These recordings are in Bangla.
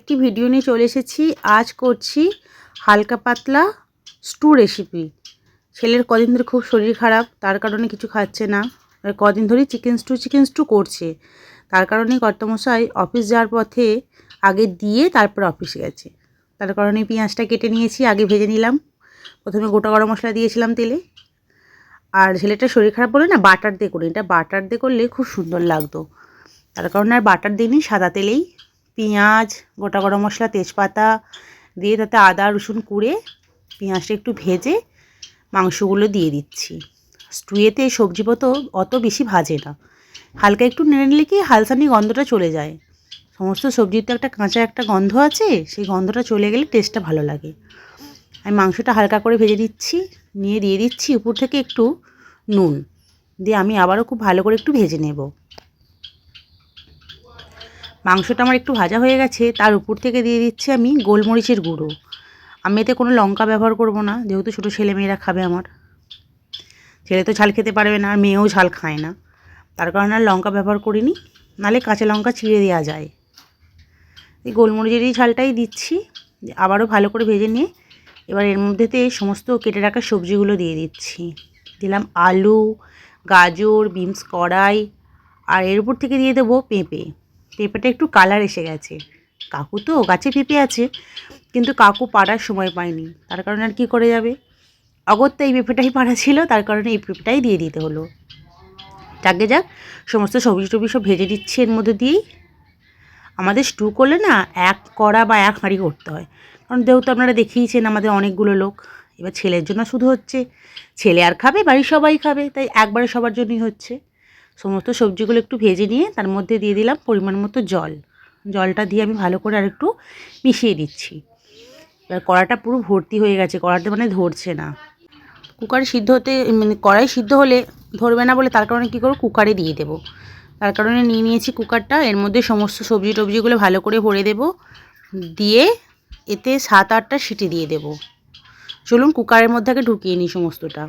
একটি ভিডিও নিয়ে চলে এসেছি। আজ করছি হালকা পাতলা স্টু রেসিপি ছেলের কদিন ধরে খুব শরীর খারাপ, তার কারণে কিছু খাচ্ছে না। কদিন ধরেই চিকেন স্টু চিকেন স্টু করছে। তার কারণে কর্তমশাই অফিস যাওয়ার পথে আগে দিয়ে তারপর অফিস গেছে। তার কারণে পেঁয়াজটা কেটে নিয়েছি, আগে ভেজে নিলাম। প্রথমে গোটা গরম মশলা দিয়েছিলাম তেলে। আর ছেলেটা শরীর খারাপ বলে না বাটার দিয়ে করি এটা বাটার দিয়ে করলে খুব সুন্দর লাগতো। তার কারণে আর বাটার দিইনি, সাদা তেলেই পেঁয়াজ, গোটা গরম মশলা, তেজপাতা দিয়ে তাতে আদা, রসুন কুড়ে পেঁয়াজটা একটু ভেজে মাংসগুলো দিয়ে দিচ্ছি। স্টুয়েতে সবজিপত্র অত বেশি ভাজে না। হালকা একটু নেড়ে নিলে কি হালসানি গন্ধটা চলে যায়। সমস্ত সবজির তো একটা কাঁচা একটা গন্ধ আছে, সেই গন্ধটা চলে গেলে টেস্টটা ভালো লাগে। আমি মাংসটা হালকা করে ভেজে দিচ্ছি, নিয়ে দিয়ে দিচ্ছি উপর থেকে একটু নুন। দিয়ে আমি আবারও খুব ভালো করে একটু ভেজে নেব। মাংসটা আমার একটু ভাজা হয়ে গেছে, তার উপর থেকে দিয়ে দিচ্ছি আমি গোলমরিচের গুঁড়ো। আমি এতে কোনো লঙ্কা ব্যবহার করব না, যেহেতু ছোটো ছেলেমেয়েরা খাবে আমার। ছেলে তো ঝাল খেতে পারবে না, আর মেয়েও ঝাল খায় না। তার কারণে আর লঙ্কা ব্যবহার করিনি, নালে কাঁচা লঙ্কা চিড়ে দেওয়া যায়। এই গোলমরিচেরই ঝালটাই দিচ্ছি, আবারও ভালো করে ভেজে নিয়ে এবার এর মধ্যেতে সমস্ত কেটে রাখা সবজিগুলো দিয়ে দিচ্ছি। দিলাম আলু, গাজর, বিনস কড়াই, আর এর উপর থেকে দিয়ে দেবো পেঁপে। পেঁপেটা একটু কালার এসে গেছে। কাকু তো গাছে পেঁপে আছে, কিন্তু কাকু পাড়ার সময় পায়নি। তার কারণে আর কী করে যাবে? অগত্যা এই পেঁপেটাই পাড়া ছিল, তার কারণে এই পেঁপেটাই দিয়ে দিতে হলো। যাকে যাক, সমস্ত সবজি টবজি সব ভেজে দিচ্ছি এর মধ্যে দিয়েই। আমাদের স্টু করলে না এক কড়া বা এক হাঁড়ি করতে হয়। কারণ যেহেতু আপনারা দেখিয়েছেন আমাদের অনেকগুলো লোক, এবার ছেলের জন্য শুধু হচ্ছে। ছেলে আর খাবে, বাড়ির সবাই খাবে, তাই একবারে সবার জন্যই হচ্ছে। সমস্ত সবজিগুলো একটু ভেজে নিয়ে তার মধ্যে দিয়ে দিলাম পরিমাণ মতো জল। জলটা দিয়ে আমি ভালো করে আর একটু মিশিয়ে দিচ্ছি এবার কড়াটা পুরো ভর্তি হয়ে গেছে, কড়াতে মানে ধরছে না। কুকারে সিদ্ধ হতে মানে কড়াই সিদ্ধ হলে ধরবে না বলে তার কারণে কী করব? কুকারে দিয়ে দেবো। তার কারণে নিয়ে নিয়েছি কুকারটা, এর মধ্যে সমস্ত সবজি টবজিগুলো ভালো করে ভরে দেব। দিয়ে এতে সাত আটটা সিটি দিয়ে দেব। চলুন কুকারের মধ্যে আগে ঢুকিয়ে নিই সমস্তটা।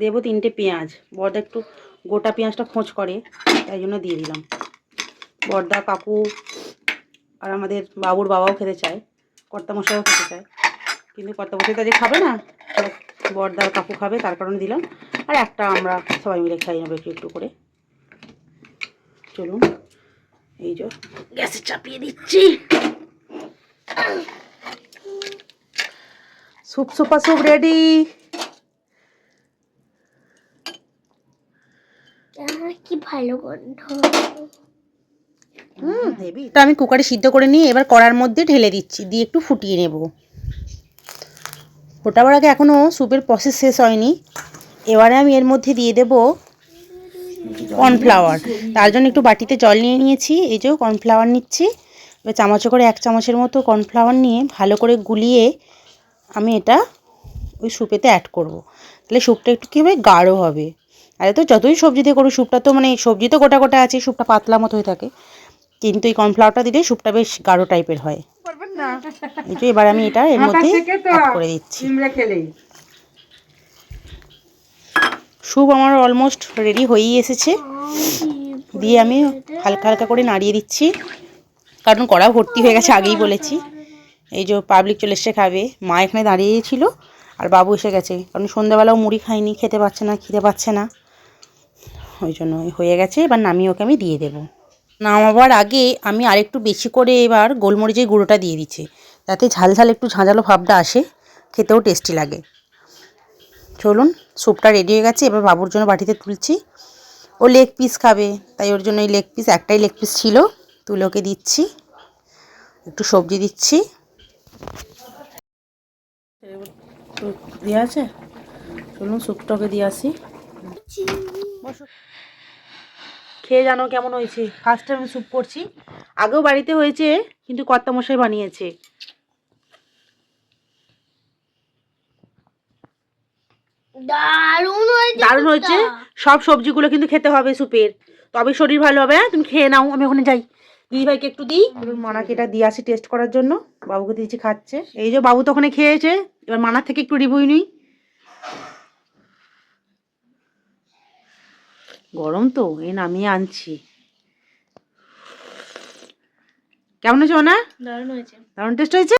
দেবো তিনটে পেঁয়াজ। বড়দা একটু গোটা পেঁয়াজটা খোঁজ করে, তাই জন্য দিয়ে দিলাম। বড়দা, কাকু আর আমাদের বাবুর বাবাও খেতে চায় কর্তা কর্তামশাইও খেতে চায়। কিন্তু কর্তামশাই তো আজকে খাবে না বড়দা কাকু খাবে, তার কারণে দিলাম। আর একটা আমরা সবাই মিলে খাই নেব একটু একটু করে। চলুন, এই যে গ্যাসে চাপিয়ে দিচ্ছি। স্যুপ সুপা স্যুপ রেডি আহ, কি ভালো গন্ধ। হুম তো আমি কুকারে সিদ্ধ করে নিয়ে এবার কড়ার মধ্যে ঢেলে দিচ্ছি দিয়ে একটু ফুটিয়ে নেব। ফোটাবার আগে এখনও স্যুপের প্রসেস শেষ হয়নি। এবারে আমি এর মধ্যে দিয়ে দেব কর্নফ্লাওয়ার তার জন্য একটু বাটিতে জল নিয়ে নিয়েছি এই যে কর্নফ্লাওয়ার নিচ্ছি। এবার চামচে করে এক চামচের মতো কর্নফ্লাওয়ার নিয়ে ভালো করে গুলিয়ে আমি এটা ওই স্যুপেতে অ্যাড করব। তাহলে স্যুপটা একটু কী হবে? গাঢ় হবে। আর তো যতই সবজি দিয়ে করো স্যুপটা তো মানে সবজি তো গোটা গোটা আছে স্যুপটা পাতলা মতো হয়ে থাকে। কিন্তু এই কর্নফ্লাওয়ারটা দিলে স্যুপটা বেশ গাঢ় টাইপের হয়। এই এবার আমি এটা এর মধ্যে অ্যাড করে দিচ্ছি। স্যুপ আমার অলমোস্ট রেডি হয়েই এসেছে। দিয়ে আমি হালকা হালকা করে নাড়িয়ে দিচ্ছি। কারণ কড়া ভর্তি হয়ে গেছে আগেই বলেছি। এই যে পাবলিক চলে এসে খাবে। মা এখানে দাঁড়িয়েই ছিল। আর বাবু এসে গেছে। কারণ সন্ধ্যাবেলাও মুড়ি খাইনি খেতে পাচ্ছে না খেতে পাচ্ছে না। ওই জন্য হয়ে গেছে এবার নামিয়ে ওকে আমি দিয়ে দেবো। নামাবার আগে আমি আরেকটু বেশি করে এবার গোলমরিচের গুঁড়োটা দিয়ে দিচ্ছি যাতে ঝাল ঝাল একটু ঝাঁঝালো ভাবটা আসে খেতেও টেস্টি লাগে। চলুন স্যুপটা রেডি হয়ে গেছে এবার বাবুর জন্য বাটিতে তুলছি। ও লেগ পিস খাবে তাই ওর জন্য এই লেগ পিস একটাই লেগ পিস ছিল তুলে ওকে দিচ্ছি। একটু সবজি দিচ্ছি। দিয়ে আছে? চলুন স্যুপটা ওকে দিয়ে আসি। খেয়ে জানো কেমন হয়েছে? ফার্স্ট টাইম স্যুপ করছি। আগেও বাড়িতে হয়েছে কিন্তু কর্তামশাই বানিয়েছে। দারুণ হয়েছে সব সবজিগুলো কিন্তু খেতে হবে স্যুপের তবে শরীর ভালো হবে হ্যাঁ? তুমি খেয়ে নাও আমি ওখানে যাই। দিদিভাইকে একটু দিই। মানাকে এটা দিয়ে আসি টেস্ট করার জন্য। বাবুকে দিয়েছি খাচ্ছে। এই যে বাবু তো ওখানে খেয়েছে এবার মানার থেকে একটু রিভিউ নিই। গরম তো এ নামিয়ে আনছি। কেমন হয়েছে ওনা দারুণ হয়েছে। দারুণ টেস্ট হয়েছে?